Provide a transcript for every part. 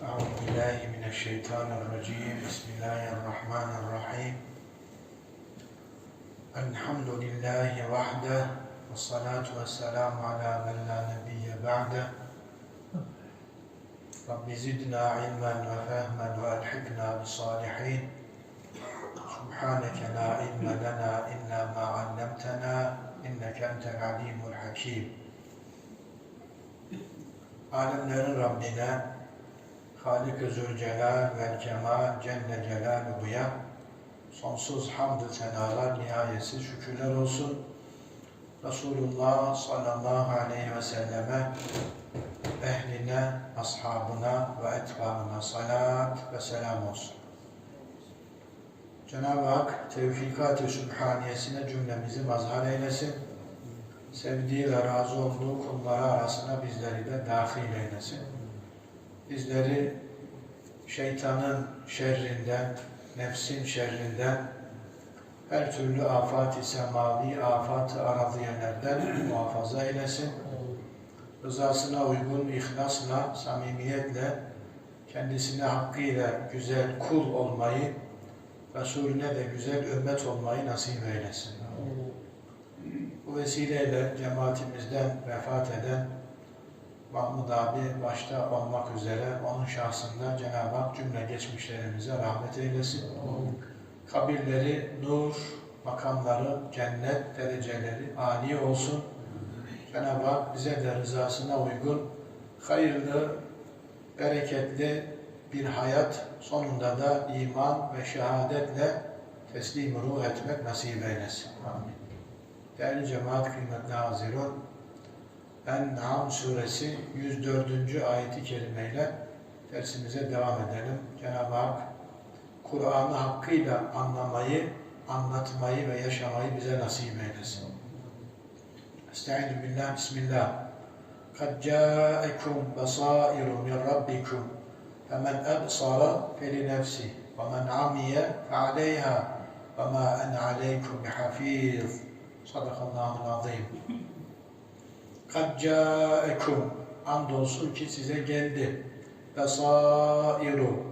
أعوذ بالله من الشيطان الرجيم. بسم الله الرحمن الرحيم. الحمد لله وحده والصلاة والسلام على من لا نبي بعده. رب زدنا علما وفهما وألحقنا بالصالحين. سبحانك لا علم لنا إلا ما علمتنا إنك أنت العليم الحكيم. Alemlerin Rabbine, Halik-i Zülcelal ve Kemal Celle Celaluhu'ya sonsuz hamd-ı senalar, nihayetsiz şükürler olsun. Resulullah sallallahu aleyhi ve selleme, ehline, ashabına ve etbaına salat ve selam olsun. Cenab-ı Hak tevfikat-ı sübhaniyesine cümlemizi mazhar eylesin. Sevdiği ve razı olduğu kulları arasına bizleri de dahil eylesin. Bizleri şeytanın şerrinden, nefsin şerrinden, her türlü afat-ı semavi, afat-ı aradiyelerden muhafaza eylesin. Rızasına uygun ihlasla, samimiyetle, kendisine hakkıyla güzel kul olmayı, Resulüne de güzel ümmet olmayı nasip eylesin. Bu vesileyle cemaatimizden vefat eden Mahmud abi başta olmak üzere onun şahsında Cenab-ı Hak cümle geçmişlerimize rahmet eylesin. Kabirleri nur, makamları cennet dereceleri âli olsun. Cenab-ı Hak bize de rızasına uygun hayırlı, bereketli bir hayat sonunda da iman ve şehadetle teslim ruh etmek nasip eylesin. Amin. Değerli cemaat kıymetli hazirun, En'am suresi 104. ayeti kerimeyle dersimize devam edelim. Cenab-ı Hak Kur'an'ı hakkıyla anlamayı, anlatmayı ve yaşamayı bize nasip eylesin. Estaizu billah, bismillah. Kad câekum besâiru min rabbikum femen ebsara feli nefsi ve men amiye fe aleyha ve ma en aleykum bihafiz. Sadakallahu azim. Kad câekum andolsun ki size geldi. Besairu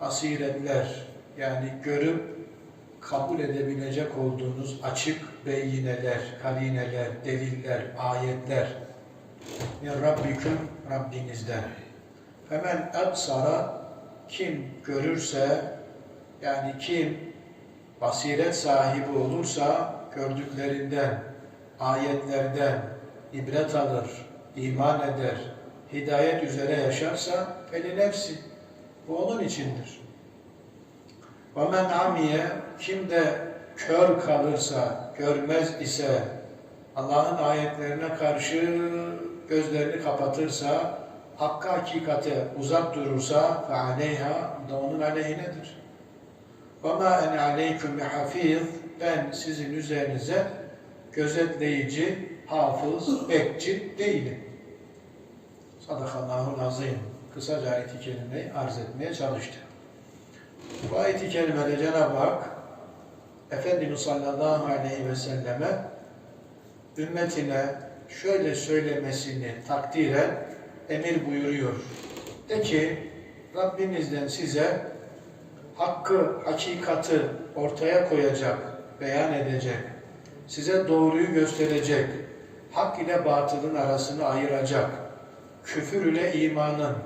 basiretler yani görüp kabul edebilecek olduğunuz açık beyineler, karineler, deliller, ayetler min Rabbiküm Rabbinizden. Hemen ebsara kim görürse yani kim basiret sahibi olursa gördüklerinden, ayetlerden ibret alır, iman eder, hidayet üzere yaşarsa feli nefsi. Bu onun içindir. وَمَنْ amiye Kim de kör kalırsa, görmez ise, Allah'ın ayetlerine karşı gözlerini kapatırsa, hakka hakikate uzak durursa فَعَلَيْهَا da onun aleyhinedir. وَمَا اَنْ عَلَيْكُمْ بِحَفِيظ Ben sizin üzerinize gözetleyici, hafız, bekçi değilim. Sadakallahu azim. Kısaca ayet-i kerimeyi arz etmeye çalıştı. Bu ayet-i kerimede Cenab-ı Hak Efendimiz sallallahu aleyhi ve selleme ümmetine şöyle söylemesini takdiren emir buyuruyor. De ki Rabbinizden size hakkı, hakikati ortaya koyacak, beyan edecek, size doğruyu gösterecek, hak ile batılın arasını ayıracak, küfür ile imanın,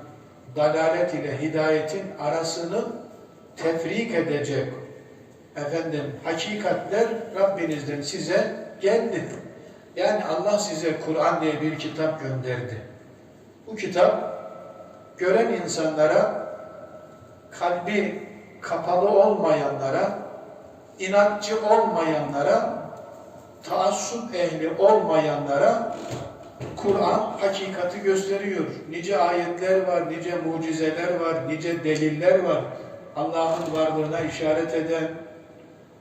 dalalet ile hidayetin arasını tefrik edecek, efendim hakikatler Rabbinizden size geldi. Yani Allah size Kur'an diye bir kitap gönderdi. Bu kitap gören insanlara kalbi kapalı olmayanlara, inatçı olmayanlara, taassup ehli olmayanlara Kur'an hakikati gösteriyor. Nice ayetler var, nice mucizeler var, nice deliller var. Allah'ın varlığına işaret eden,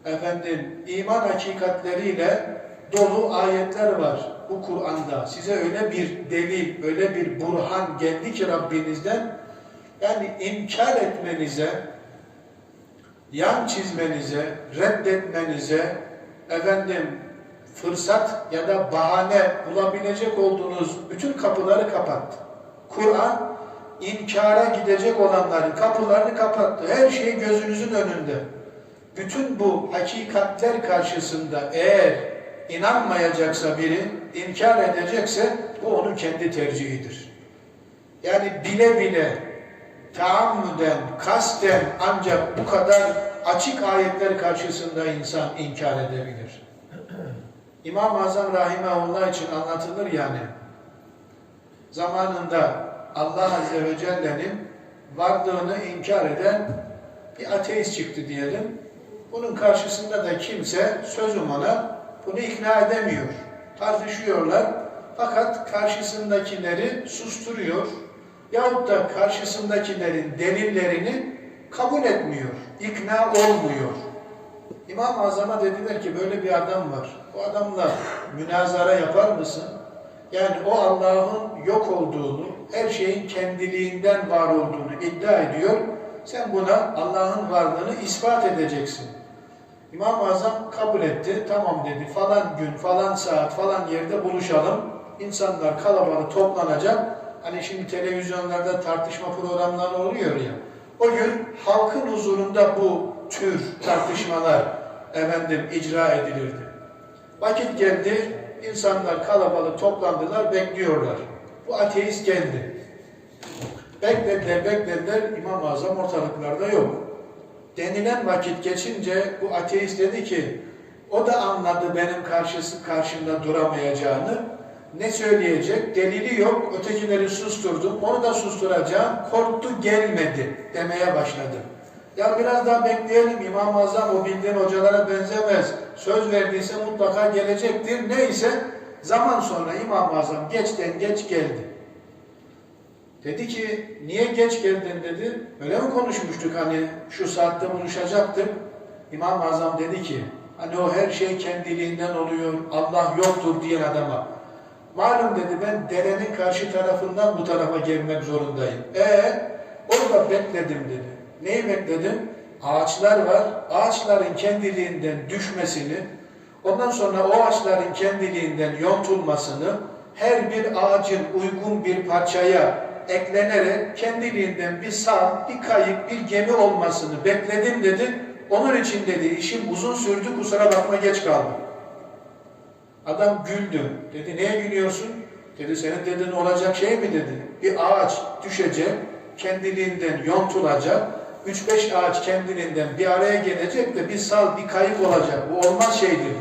efendim iman hakikatleriyle dolu ayetler var bu Kur'an'da. Size öyle bir delil, öyle bir burhan geldi ki Rabbinizden yani inkar etmenize, yan çizmenize, reddetmenize, efendim fırsat ya da bahane bulabilecek olduğunuz bütün kapıları kapattı. Kur'an inkara gidecek olanların kapılarını kapattı. Her şey gözünüzün önünde. Bütün bu hakikatler karşısında eğer inanmayacaksa biri, inkar edecekse bu onun kendi tercihidir. Yani bile bile, taammüden, kasten ancak bu kadar açık ayetler karşısında insan inkar edebilir. İmam-ı Azam Rahimahullah için anlatılır yani. Zamanında Allah Azze ve Celle'nin varlığını inkar eden bir ateist çıktı diyelim. Bunun karşısında da kimse sözüm ona bunu ikna edemiyor. Tartışıyorlar. Fakat karşısındakileri susturuyor. Yahut da karşısındakilerin delillerini kabul etmiyor. ikna olmuyor. İmam-ı Azam'a dediler ki böyle bir adam var. Bu adamla münazara yapar mısın? Yani o Allah'ın yok olduğunu, her şeyin kendiliğinden var olduğunu iddia ediyor. Sen buna Allah'ın varlığını ispat edeceksin. İmam-ı Azam kabul etti. Tamam dedi. Falan gün, falan saat, falan yerde buluşalım. İnsanlar kalabalık toplanacak. Hani şimdi televizyonlarda tartışma programları oluyor ya. O gün halkın huzurunda bu tür tartışmalar efendim icra edilirdi. Vakit geldi, insanlar kalabalık toplandılar, bekliyorlar. Bu ateist geldi. Beklediler, beklediler, İmam-ı Azam ortalıklarda yok. Denilen vakit geçince bu ateist dedi ki, o da anladı benim karşısı karşımda duramayacağını. Ne söyleyecek? Delili yok. Ötekileri susturdum. Onu da susturacağım. Korktu gelmedi demeye başladı. Ya biraz daha bekleyelim. İmam-ı Azam o bildiğin hocalara benzemez. Söz verdiyse mutlaka gelecektir. Neyse zaman sonra İmam-ı Azam geçten geç geldi. Dedi ki niye geç geldin dedi. Öyle mi konuşmuştuk hani şu saatte buluşacaktık. İmam-ı Azam dedi ki hani o her şey kendiliğinden oluyor. Allah yoktur diyen adama. Malum dedi ben derenin karşı tarafından bu tarafa gelmek zorundayım. E orada bekledim dedi. Neyi bekledim? Ağaçlar var. Ağaçların kendiliğinden düşmesini, ondan sonra o ağaçların kendiliğinden yontulmasını, her bir ağacın uygun bir parçaya eklenerek kendiliğinden bir sağ, bir kayık, bir gemi olmasını bekledim dedi. Onun için dedi işim uzun sürdü kusura bakma geç kaldım. Adam güldü. Dedi neye gülüyorsun? Dedi senin dediğin olacak şey mi dedi. Bir ağaç düşecek, kendiliğinden yontulacak. 3-5 ağaç kendiliğinden bir araya gelecek de bir sal, bir kayıp olacak. Bu olmaz şey dedi.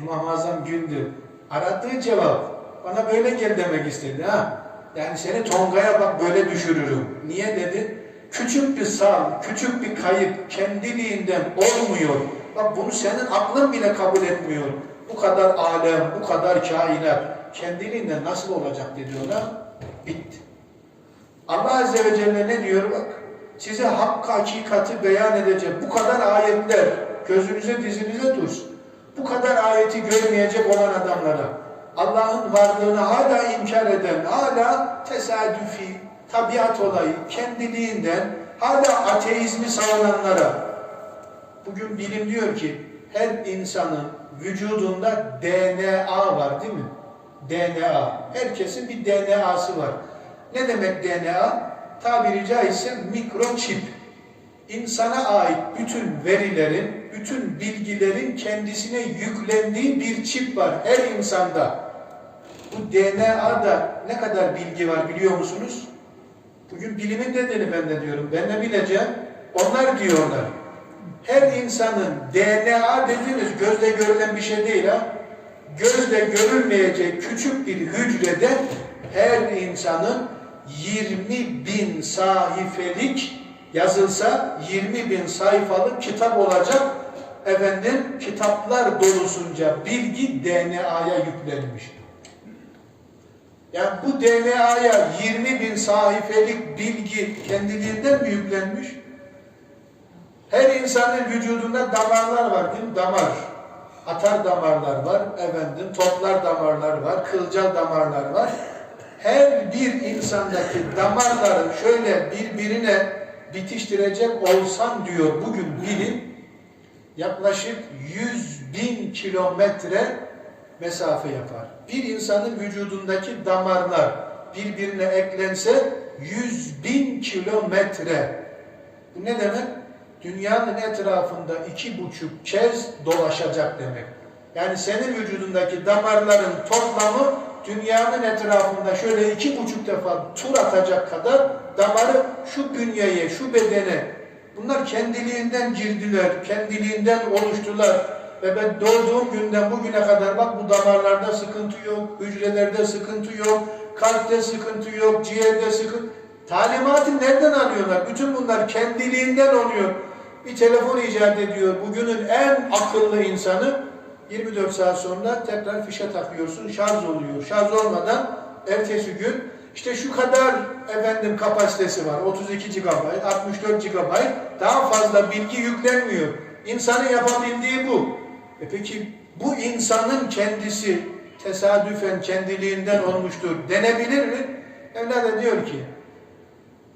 İmam-ı Azam güldü. Aradığı cevap bana böyle gel demek istedi ha. Yani seni Tonga'ya bak böyle düşürürüm. Niye dedi? Küçük bir sal, küçük bir kayıp kendiliğinden olmuyor. Bak bunu senin aklın bile kabul etmiyor. Bu kadar alem, bu kadar kainat kendiliğinden nasıl olacak dedi ona. Bitti. Allah Azze ve Celle ne diyor bak. Size hakkı hakikati beyan edecek bu kadar ayetler gözünüze dizinize dursun. Bu kadar ayeti görmeyecek olan adamlara Allah'ın varlığını hala inkar eden, hala tesadüfi, tabiat olayı kendiliğinden hala ateizmi savunanlara bugün bilim diyor ki her insanın vücudunda DNA var değil mi? DNA. Herkesin bir DNA'sı var. Ne demek DNA? Tabiri caizse mikroçip. İnsana ait bütün verilerin, bütün bilgilerin kendisine yüklendiği bir çip var her insanda. Bu DNA'da ne kadar bilgi var biliyor musunuz? Bugün bilimin dediğini ben de diyorum. Ben de bileceğim. Onlar diyorlar. Her insanın DNA dediğimiz gözle görülen bir şey değil ha. Gözle görülmeyecek küçük bir hücrede her insanın 20 bin sahifelik yazılsa 20 bin sayfalık kitap olacak. Efendim kitaplar dolusunca bilgi DNA'ya yüklenmiş. Yani bu DNA'ya 20 bin sahifelik bilgi kendiliğinden mi yüklenmiş? Her insanın vücudunda damarlar var değil mi? Damar. Atar damarlar var, efendim toplar damarlar var, kılcal damarlar var. Her bir insandaki damarları şöyle birbirine bitiştirecek olsam diyor bugün bilim yaklaşık 100 bin kilometre mesafe yapar. Bir insanın vücudundaki damarlar birbirine eklense 100 bin kilometre. Bu ne demek? Dünyanın etrafında iki buçuk kez dolaşacak demek. Yani senin vücudundaki damarların toplamı dünyanın etrafında şöyle iki buçuk defa tur atacak kadar damarı şu bünyeye, şu bedene bunlar kendiliğinden girdiler, kendiliğinden oluştular. Ve ben doğduğum günden bugüne kadar bak bu damarlarda sıkıntı yok, hücrelerde sıkıntı yok, kalpte sıkıntı yok, ciğerde sıkıntı. Talimatı nereden alıyorlar? Bütün bunlar kendiliğinden oluyor. Bir telefon icat ediyor. Bugünün en akıllı insanı 24 saat sonra tekrar fişe takıyorsun, şarj oluyor. Şarj olmadan ertesi gün işte şu kadar efendim kapasitesi var. 32 GB, 64 GB daha fazla bilgi yüklenmiyor. İnsanın yapabildiği bu. E peki bu insanın kendisi tesadüfen kendiliğinden olmuştur denebilir mi? Evladım diyor ki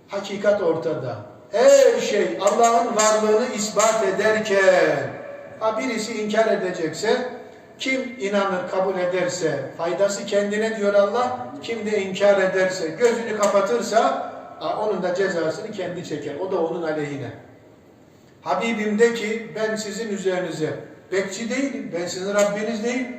hakikat ortada. Her şey Allah'ın varlığını ispat ederken ha birisi inkar edecekse kim inanır kabul ederse faydası kendine diyor Allah kim de inkar ederse gözünü kapatırsa onun da cezasını kendi çeker. O da onun aleyhine. Habibim de ki ben sizin üzerinize bekçi değilim. Ben sizin Rabbiniz değilim.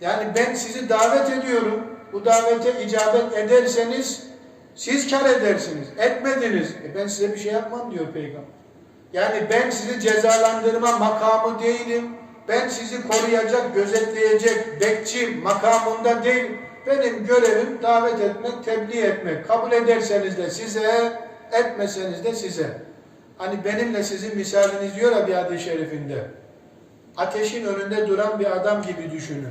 Yani ben sizi davet ediyorum. Bu davete icabet ederseniz siz kar edersiniz. Etmediniz. E ben size bir şey yapmam diyor peygamber. Yani ben sizi cezalandırma makamı değilim. Ben sizi koruyacak, gözetleyecek bekçi makamında değilim. Benim görevim davet etmek, tebliğ etmek. Kabul ederseniz de size, etmeseniz de size. Hani benimle sizin misaliniz diyor ya bir hadis-i şerifinde. Ateşin önünde duran bir adam gibi düşünün.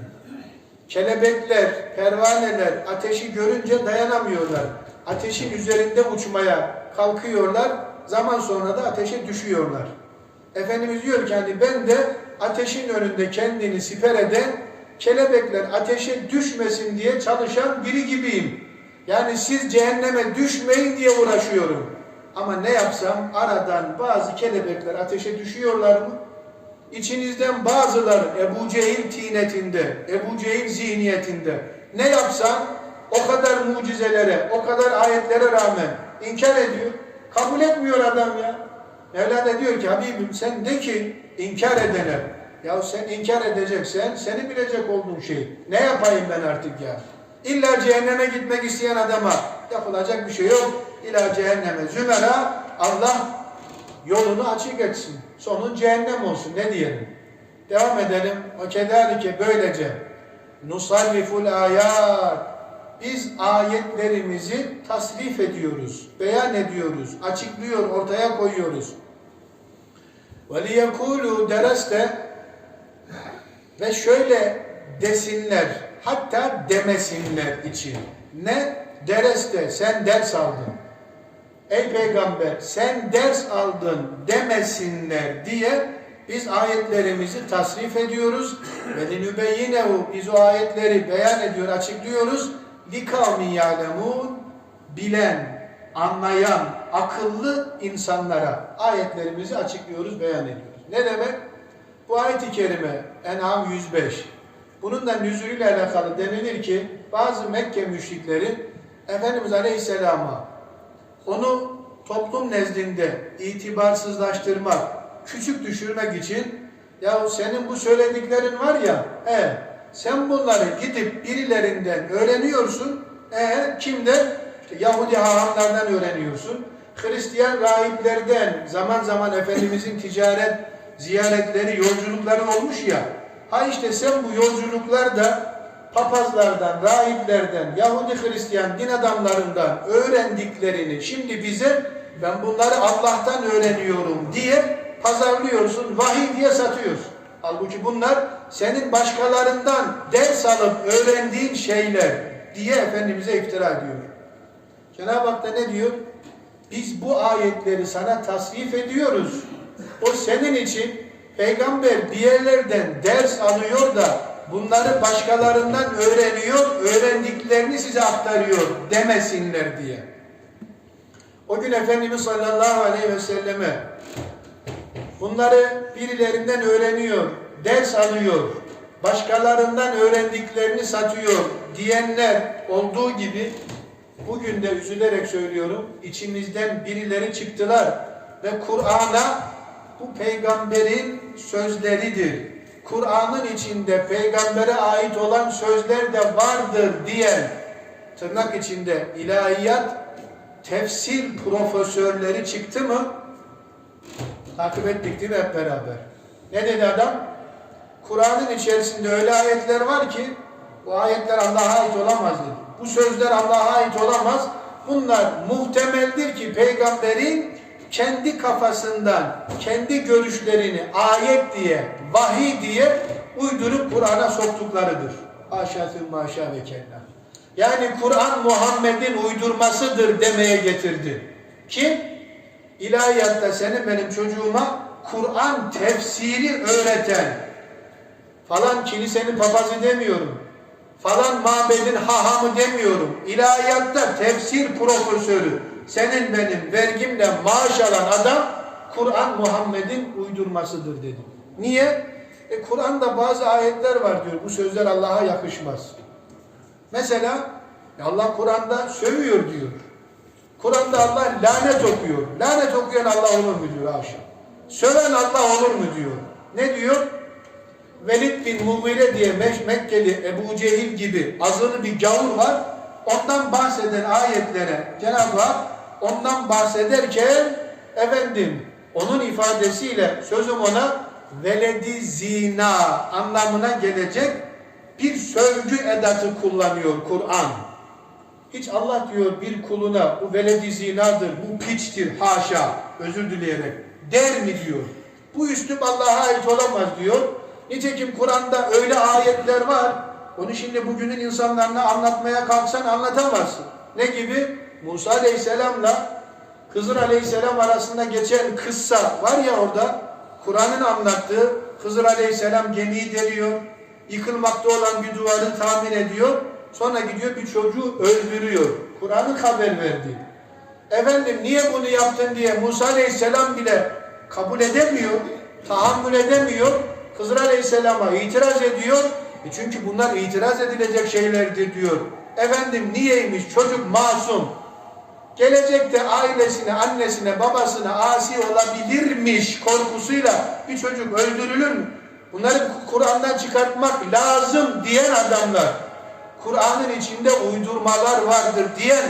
Kelebekler, pervaneler ateşi görünce dayanamıyorlar. Ateşin üzerinde uçmaya kalkıyorlar. Zaman sonra da ateşe düşüyorlar. Efendimiz diyor ki hani ben de ateşin önünde kendini siper eden kelebekler ateşe düşmesin diye çalışan biri gibiyim. Yani siz cehenneme düşmeyin diye uğraşıyorum. Ama ne yapsam aradan bazı kelebekler ateşe düşüyorlar mı? İçinizden bazıları Ebu Cehil tinetinde, Ebu Cehil zihniyetinde ne yapsam o kadar mucizelere, o kadar ayetlere rağmen inkar ediyor. Kabul etmiyor adam ya. Mevlana diyor ki Habibim sen de ki inkar edene. Ya sen inkar edeceksen seni bilecek olduğun şey. Ne yapayım ben artık ya? İlla cehenneme gitmek isteyen adama yapılacak bir şey yok. İlla cehenneme. Zümera Allah yolunu açık etsin. Sonun cehennem olsun. Ne diyelim? Devam edelim. O kederike böylece nusalliful ayat biz ayetlerimizi tasrif ediyoruz, beyan ediyoruz, açıklıyor, ortaya koyuyoruz. وَلِيَكُولُوا dereste ve şöyle desinler, hatta demesinler için. Ne? Dereste, sen ders aldın. Ey peygamber sen ders aldın demesinler diye biz ayetlerimizi tasrif ediyoruz. Ve linübeyyinehu biz o ayetleri beyan ediyor, açıklıyoruz. Likavmin ya'lemun bilen, anlayan, akıllı insanlara ayetlerimizi açıklıyoruz, beyan ediyoruz. Ne demek? Bu ayet-i kerime En'am 105. Bunun da nüzulüyle alakalı denilir ki bazı Mekke müşrikleri Efendimiz Aleyhisselam'a onu toplum nezdinde itibarsızlaştırmak, küçük düşürmek için ya senin bu söylediklerin var ya e, sen bunları gidip birilerinden öğreniyorsun. E, kimden? İşte Yahudi hahamlardan öğreniyorsun. Hristiyan rahiplerden zaman zaman Efendimizin ticaret ziyaretleri, yolculukları olmuş ya. Ha işte sen bu yolculuklarda papazlardan, rahiplerden, Yahudi Hristiyan din adamlarından öğrendiklerini şimdi bize ben bunları Allah'tan öğreniyorum diye pazarlıyorsun, vahiy diye satıyorsun. Halbuki bunlar senin başkalarından ders alıp öğrendiğin şeyler diye Efendimiz'e iftira ediyor. Cenab-ı Hak da ne diyor? Biz bu ayetleri sana tasrif ediyoruz. O senin için peygamber bir yerlerden ders alıyor da bunları başkalarından öğreniyor, öğrendiklerini size aktarıyor demesinler diye. O gün Efendimiz sallallahu aleyhi ve selleme bunları birilerinden öğreniyor, ders alıyor, başkalarından öğrendiklerini satıyor diyenler olduğu gibi bugün de üzülerek söylüyorum, içimizden birileri çıktılar ve Kur'an'a bu peygamberin sözleridir. Kur'an'ın içinde peygambere ait olan sözler de vardır diyen tırnak içinde ilahiyat tefsir profesörleri çıktı mı? Takip ettik değil mi hep beraber? Ne dedi adam? Kur'an'ın içerisinde öyle ayetler var ki bu ayetler Allah'a ait olamaz dedi. Bu sözler Allah'a ait olamaz. Bunlar muhtemeldir ki peygamberin kendi kafasından kendi görüşlerini ayet diye, vahiy diye uydurup Kur'an'a soktuklarıdır. Haşa maşa ve kella. Yani Kur'an Muhammed'in uydurmasıdır demeye getirdi. Kim? İlahiyatta senin benim çocuğuma Kur'an tefsiri öğreten falan kilisenin papazı demiyorum. Falan mabedin hahamı demiyorum. İlahiyatta tefsir profesörü senin benim vergimle maaş alan adam Kur'an Muhammed'in uydurmasıdır dedi. Niye? E Kur'an'da bazı ayetler var diyor. Bu sözler Allah'a yakışmaz. Mesela e Allah Kur'an'da sövüyor diyor. Kur'an'da Allah lanet okuyor. Lanet okuyan Allah olur mu diyor haşa. Söven Allah olur mu diyor. Ne diyor? Velid bin Mughire diye Mek- Mekkeli Ebu Cehil gibi azılı bir gavur var. Ondan bahseden ayetlere Cenab-ı Hak ondan bahsederken efendim onun ifadesiyle sözüm ona veledi zina anlamına gelecek bir sövgü edatı kullanıyor Kur'an. Hiç Allah diyor bir kuluna bu veledi zinadır, bu piçtir haşa özür dileyerek der mi diyor. Bu üslup Allah'a ait olamaz diyor. Nitekim Kur'an'da öyle ayetler var. Onu şimdi bugünün insanlarına anlatmaya kalksan anlatamazsın. Ne gibi? Musa Aleyhisselam'la Hızır Aleyhisselam arasında geçen kıssa var ya orada. Kur'an'ın anlattığı Hızır Aleyhisselam gemiyi deliyor. Yıkılmakta olan bir duvarı tamir ediyor. Sonra gidiyor bir çocuğu öldürüyor. Kur'an'ın haber verdi. Efendim niye bunu yaptın diye Musa Aleyhisselam bile kabul edemiyor, tahammül edemiyor. Hızır Aleyhisselam'a itiraz ediyor. E çünkü bunlar itiraz edilecek şeylerdir diyor. Efendim niyeymiş çocuk masum. Gelecekte ailesine, annesine, babasına asi olabilirmiş korkusuyla bir çocuk öldürülür mü? Bunları Kur'an'dan çıkartmak lazım diyen adamlar. Kur'an'ın içinde uydurmalar vardır diyen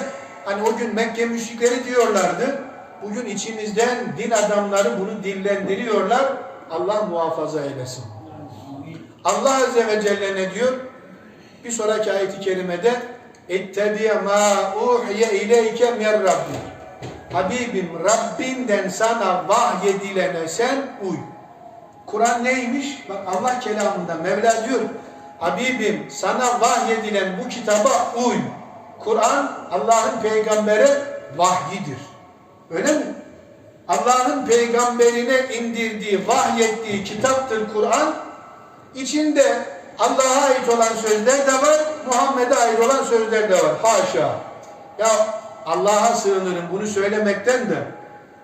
hani o gün Mekke müşrikleri diyorlardı. Bugün içimizden din adamları bunu dillendiriyorlar. Allah muhafaza eylesin. Allah Azze ve Celle ne diyor? Bir sonraki ayeti kerimede اِتَّبِيَ مَا اُوْحِيَ اِلَيْكَ مِنْ رَبِّكَ Habibim Rabbinden sana vahyedilene sen uy. Kur'an neymiş? Bak Allah kelamında Mevla diyor Habibim sana vahyedilen bu kitaba uy. Kur'an Allah'ın peygambere vahyidir. Öyle mi? Allah'ın peygamberine indirdiği, vahyettiği kitaptır Kur'an. İçinde Allah'a ait olan sözler de var, Muhammed'e ait olan sözler de var. Haşa. Ya Allah'a sığınırım bunu söylemekten de.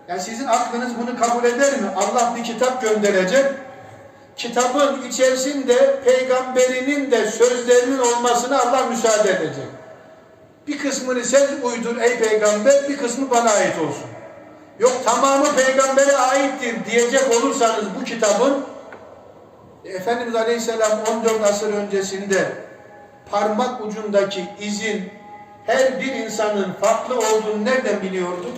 Ya sizin aklınız bunu kabul eder mi? Allah bir kitap gönderecek. Kitabın içerisinde peygamberinin de sözlerinin olmasına Allah müsaade edecek. Bir kısmını sen uydur ey peygamber, bir kısmı bana ait olsun. Yok tamamı peygambere aittir diyecek olursanız bu kitabın Efendimiz Aleyhisselam 14 asır öncesinde parmak ucundaki izin her bir insanın farklı olduğunu nereden biliyorduk?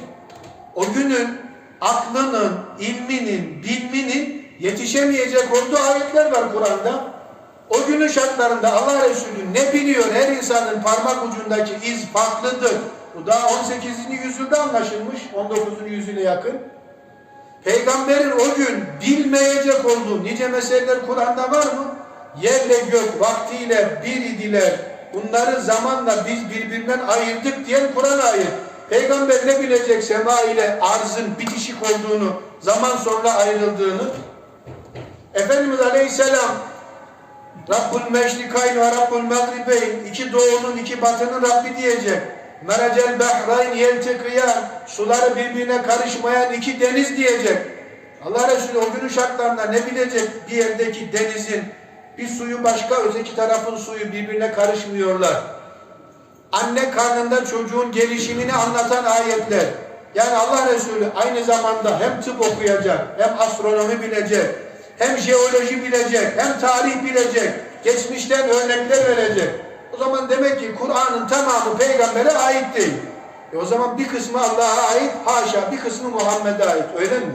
O günün aklının, ilminin, bilminin yetişemeyecek olduğu ayetler var Kur'an'da. O günün şartlarında Allah Resulü ne biliyor? Her insanın parmak ucundaki iz farklıdır. Bu daha 18. yüzyılda anlaşılmış. 19. yüzyıla yakın. Peygamberin o gün bilmeyecek olduğu nice meseleler Kur'an'da var mı? Yerle gök vaktiyle bir idiler. Bunları zamanla biz birbirinden ayırdık diyen Kur'an ayet. Peygamber ne bilecek sema ile arzın bitişik olduğunu, zaman sonra ayrıldığını? Efendimiz Aleyhisselam Rabbul Meşrikayn ve Rabbul Mağribeyn iki doğunun iki batının Rabbi diyecek. Meracel Behrayn yeltekiyan suları birbirine karışmayan iki deniz diyecek. Allah Resulü o günün şartlarında ne bilecek bir yerdeki denizin bir suyu başka öteki tarafın suyu birbirine karışmıyorlar. anne karnında çocuğun gelişimini anlatan ayetler. Yani Allah Resulü aynı zamanda hem tıp okuyacak, hem astronomi bilecek, hem jeoloji bilecek, hem tarih bilecek, geçmişten örnekler verecek. O zaman demek ki Kur'an'ın tamamı peygambere ait değil. E o zaman bir kısmı Allah'a ait, haşa bir kısmı Muhammed'e ait. Öyle mi?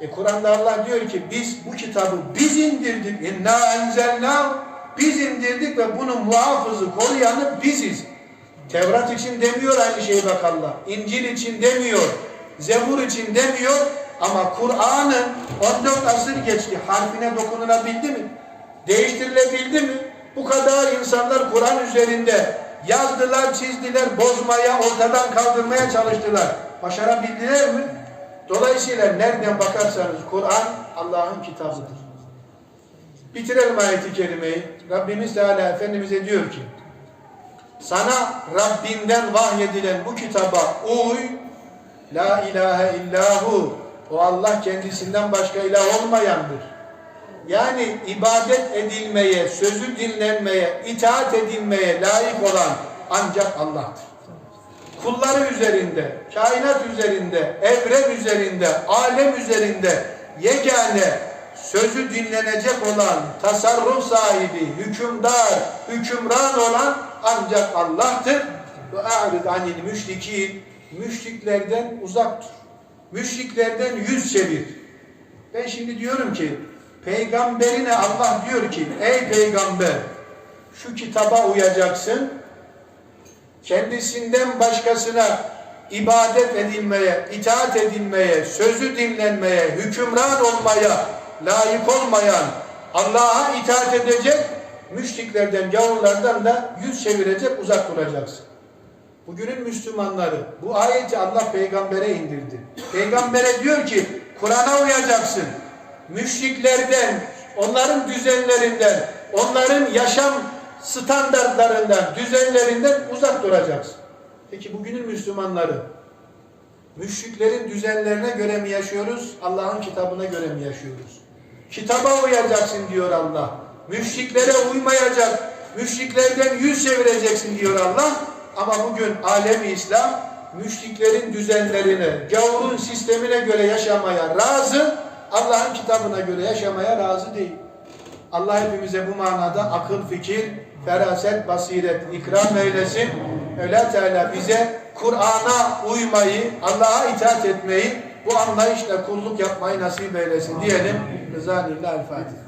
E Kur'an'da Allah diyor ki biz bu kitabı biz indirdik. İnna enzelna biz indirdik ve bunun muhafızı, koruyanı biziz. Tevrat için demiyor aynı şeyi bak Allah. İncil için demiyor. Zebur için demiyor. Ama Kur'an'ın 14 asır geçti. Harfine dokunulabildi mi? Değiştirilebildi mi? Bu kadar insanlar Kur'an üzerinde yazdılar, çizdiler, bozmaya, ortadan kaldırmaya çalıştılar. Başarabildiler mi? Dolayısıyla nereden bakarsanız Kur'an Allah'ın kitabıdır. Bitirelim ayeti kerimeyi. Rabbimiz Teala Efendimiz'e diyor ki sana Rabbinden vahyedilen bu kitaba uy La ilahe illahu O Allah kendisinden başka ilah olmayandır. Yani ibadet edilmeye, sözü dinlenmeye, itaat edilmeye layık olan ancak Allah'tır. Kulları üzerinde, kainat üzerinde, evren üzerinde, alem üzerinde yegane sözü dinlenecek olan, tasarruf sahibi, hükümdar, hükümran olan ancak Allah'tır. Ve a'rid anil müşrikin. Müşriklerden uzak dur. Müşriklerden yüz çevir. Ben şimdi diyorum ki peygamberine Allah diyor ki ey peygamber şu kitaba uyacaksın. Kendisinden başkasına ibadet edilmeye, itaat edilmeye, sözü dinlenmeye, hükümran olmaya layık olmayan Allah'a itaat edecek, müşriklerden, gavurlardan da yüz çevirecek, uzak duracaksın. Bugünün Müslümanları bu ayeti Allah peygambere indirdi. Peygambere diyor ki Kur'an'a uyacaksın. Müşriklerden, onların düzenlerinden, onların yaşam standartlarından, düzenlerinden uzak duracaksın. Peki bugünün Müslümanları müşriklerin düzenlerine göre mi yaşıyoruz? Allah'ın kitabına göre mi yaşıyoruz? Kitaba uyacaksın diyor Allah. Müşriklere uymayacak, müşriklerden yüz çevireceksin diyor Allah. Ama bugün alemi İslam müşriklerin düzenlerine, gavurun sistemine göre yaşamaya razı, Allah'ın kitabına göre yaşamaya razı değil. Allah hepimize bu manada akıl, fikir, feraset, basiret ikram eylesin. Öyle Teala bize Kur'an'a uymayı, Allah'a itaat etmeyi, bu anlayışla kulluk yapmayı nasip eylesin diyelim. Rızanillah el Fatiha.